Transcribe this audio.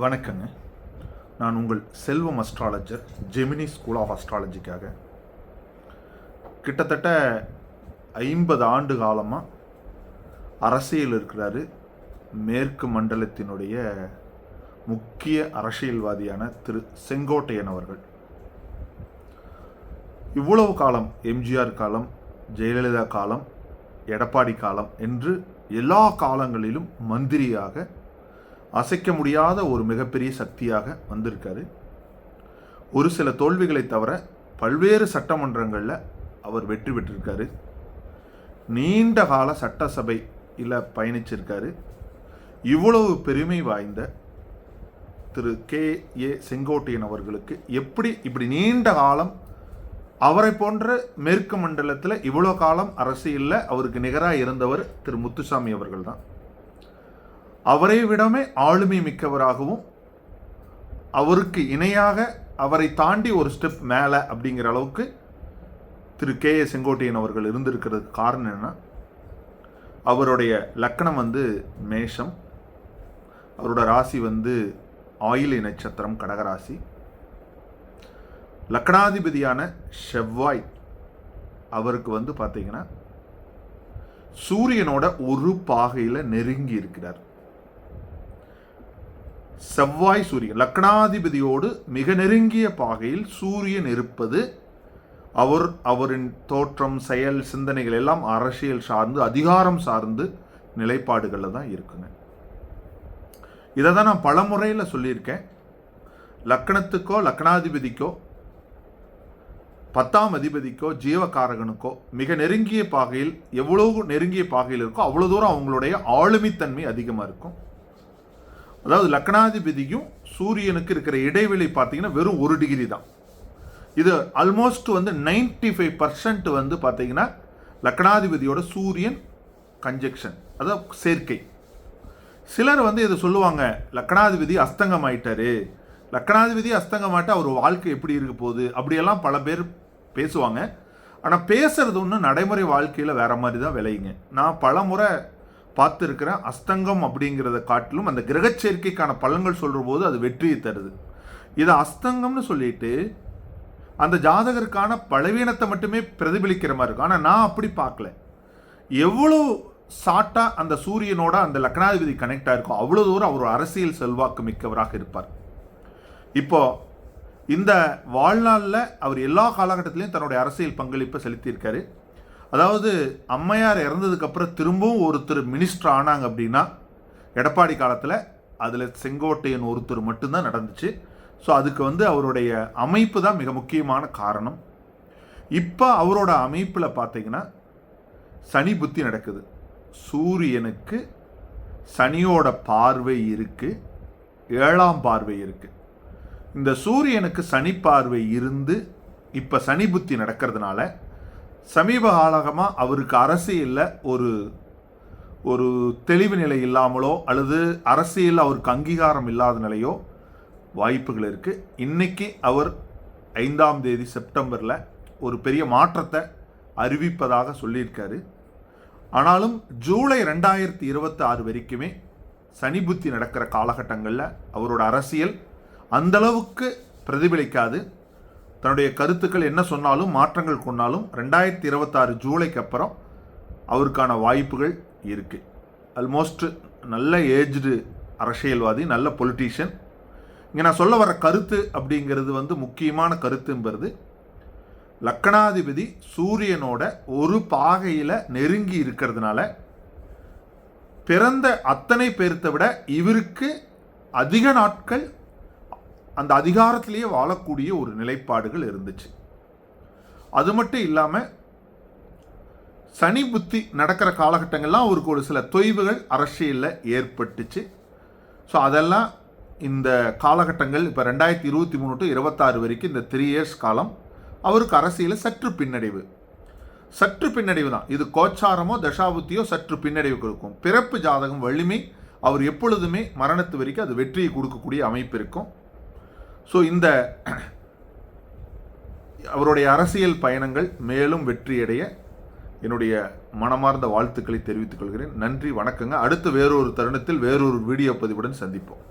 வணக்கங்க. நான் உங்கள் Selvam astrologer Gemini school of அஸ்ட்ராலஜிக்காக கிட்டத்தட்ட ஐம்பது ஆண்டு காலமாக அரசியல் இருக்கிறாரு. மேற்கு மண்டலத்தினுடைய முக்கிய அரசியல்வாதியான திரு செங்கோட்டையன் அவர்கள். இவ்வளவு காலம் எம்ஜிஆர் காலம் ஜெயலலிதா காலம் எடப்பாடி காலம் என்று எல்லா காலங்களிலும் மந்திரியாக அசைக்க முடியாத ஒரு மிகப்பெரிய சக்தியாக வந்திருக்காரு. ஒரு சில தோல்விகளை தவிர பல்வேறு சட்டமன்றங்களில் அவர் வெற்றி பெற்றிருக்காரு. நீண்ட கால சட்டசபையில் பயணிச்சிருக்காரு. இவ்வளவு பெருமை வாய்ந்த திரு கே. ஏ. செங்கோட்டையன் அவர்களுக்கு எப்படி இப்படி நீண்ட காலம் அவரை போன்ற மேற்கு மண்டலத்தில் இவ்வளோ காலம் அரசியலில் அவருக்கு நிகராக இருந்தவர் திரு முத்துசாமி அவர்கள் தான் அவரை விடமே ஆளுமை மிக்கவராகவும் அவருக்கு இணையாக அவரை தாண்டி ஒரு ஸ்டெப் மேலே அப்படிங்கிற அளவுக்கு திரு கே ஏ செங்கோட்டையன் அவர்கள் இருந்திருக்கிறதுக்கு காரணம் என்ன அவருடைய லக்கணம் வந்து மேஷம் அவரோட ராசி வந்து ஆயிலை நட்சத்திரம் கடகராசி லக்கணாதிபதியான செவ்வாய் அவருக்கு வந்து பார்த்தீங்கன்னா சூரியனோட ஒரு பாகையில் நெருங்கி இருக்கிறார். செவ்வாய் சூரியன் லக்னாதிபதியோடு மிக நெருங்கிய பாகையில் சூரியன் இருப்பது அவர் அவரின் தோற்றம் செயல் சிந்தனைகள் எல்லாம் அரசியல் சார்ந்து அதிகாரம் சார்ந்து நிலைப்பாடுகளில் தான் இருக்குங்க. இதை தான் நான் பல முறையில் சொல்லியிருக்கேன். லக்கணத்துக்கோ லக்னாதிபதிக்கோ பத்தாம் அதிபதிக்கோ ஜீவகாரகனுக்கோ மிக நெருங்கிய பாகையில் எவ்வளவு நெருங்கிய பாகையில் இருக்கோ அவ்வளோ தூரம் அவங்களுடைய ஆளுமைத்தன்மை அதிகமாக இருக்கும். அதாவது லக்னாதிபதியும் சூரியனுக்கு இருக்கிற இடைவெளி பார்த்தீங்கன்னா வெறும் ஒரு டிகிரி தான். இது ஆல்மோஸ்ட் வந்து நைன்டி ஃபைவ் பர்சன்ட் வந்து பார்த்தீங்கன்னா லக்னாதிபதியோட சூரியன் கன்ஜெக்ஷன் அதாவது சேர்க்கை. சிலர் வந்து இதை சொல்லுவாங்க லக்னாதிபதி அஸ்தங்கம் ஆயிட்டாரு லக்னாதிபதி அஸ்தங்கமாட்ட அவர் வாழ்க்கை எப்படி இருக்க போகுது? அப்படியெல்லாம் பல பேர் பேசுவாங்க. ஆனால் பேசுறது ஒன்று நடைமுறை வாழ்க்கையில் வேற மாதிரி தான் விளையுங்க. நான் பல முறை பார்த்துருக்கிற அஸ்தங்கம் அப்படிங்கிறத காட்டிலும் அந்த கிரகச்சேர்க்கைக்கான பலன்கள் சொல்கிற போது அது வெற்றியை தருது. இதை அஸ்தங்கம்னு சொல்லிட்டு அந்த ஜாதகருக்கான பலவீனத்தை மட்டுமே பிரதிபலிக்கிற மாதிரி இருக்கும். ஆனால் நான் அப்படி பார்க்கல. எவ்வளோ சாட்டாக அந்த சூரியனோட அந்த லக்னாதிபதி கனெக்ட் ஆயிருக்கோ அவ்வளோ தூரம் அவர் அரசியல் செல்வாக்கு மிக்கவராக இருப்பார். இப்போ இந்த வாழ்நாளில் அவர் எல்லா காலகட்டத்திலையும் தன்னுடைய அரசியல் பங்களிப்பை செலுத்தியிருக்காரு. அதாவது அம்மையார் இறந்ததுக்கப்புறம் திரும்பவும் ஒருத்தர் மினிஸ்டர் ஆனாங்க அப்படின்னா எடப்பாடி காலத்தில் அதில் செங்கோட்டையன் ஒருத்தர் மட்டும்தான் நடந்துச்சு. ஸோ அதுக்கு வந்து அவருடைய அமைப்பு தான் மிக முக்கியமான காரணம். இப்போ அவரோட அமைப்பில் பார்த்தீங்கன்னா சனி புத்தி நடக்குது. சூரியனுக்கு சனியோட பார்வை இருக்குது ஏழாம் பார்வை இருக்குது இந்த சூரியனுக்கு சனி பார்வை இருந்து இப்போ சனி புத்தி நடக்கிறதுனால சமீப காலகமாக அவருக்கு அரசியலில் ஒரு ஒரு தெளிவு நிலை இல்லாமலோ அல்லது அரசியல் அவருக்கு அங்கீகாரம் இல்லாத நிலையோ வாய்ப்புகள் இருக்குது இன்னைக்கு அவர் ஐந்தாம் தேதி செப்டம்பரில் ஒரு பெரிய மாற்றத்தை அறிவிப்பதாக சொல்லியிருக்காரு. ஆனாலும் ஜூலை ரெண்டாயிரத்தி இருபத்தி ஆறு வரைக்குமே சனி புத்தி நடக்கிற காலகட்டங்களில் அவரோட அரசியல் அந்தளவுக்கு பிரதிபலிக்காது. தன்னுடைய கருத்துக்கள் என்ன சொன்னாலும் மாற்றங்கள் கொண்டாலும் ரெண்டாயிரத்தி இருபத்தாறு ஜூலைக்கு அப்புறம் அவருக்கான வாய்ப்புகள் இருக்குது ஆல்மோஸ்ட் நல்ல ஏஜ்டு அரசியல்வாதி நல்ல பொலிட்டீஷியன் இங்கே நான் சொல்ல வர கருத்து அப்படிங்கிறது வந்து முக்கியமான கருத்துங்கிறது லக்கணாதிபதி சூரியனோட ஒரு பாகையில் நெருங்கி இருக்கிறதுனால பிறந்த அத்தனை பேர்த்த விட இவருக்கு அதிக நாட்கள் அந்த அதிகாரத்திலேயே வாழக்கூடிய ஒரு நிலைப்பாடுகள் இருந்துச்சு. அது மட்டும் இல்லாமல் சனி புத்தி நடக்கிற காலகட்டங்கள்லாம் அவருக்கு ஒரு சில தொய்வுகள் அரசியலில் ஏற்பட்டுச்சு. ஸோ அதெல்லாம் இந்த காலகட்டங்கள் இப்போ ரெண்டாயிரத்தி இருபத்தி மூணு டு இருபத்தாறு வரைக்கும் இந்த த்ரீ இயர்ஸ் காலம் அவருக்கு அரசியலில் சற்று பின்னடைவு. சற்று பின்னடைவு தான். இது கோச்சாரமோ தசாபுத்தியோ சற்று பின்னடைவு கொடுக்கும். பிறப்பு ஜாதகம் வலிமை அவர் எப்பொழுதுமே மரணத்து வரைக்கும் அது வெற்றியை கொடுக்கக்கூடிய அமைப்பு இருக்கும். ஸோ இந்த அவருடைய அரசியல் பயணங்கள் மேலும் வெற்றியடைய என்னுடைய மனமார்ந்த வாழ்த்துக்களை தெரிவித்துக் கொள்கிறேன். நன்றி வணக்கங்க. அடுத்து வேறொரு தருணத்தில் வேறொரு வீடியோ பதிவுடன் சந்திப்போம்.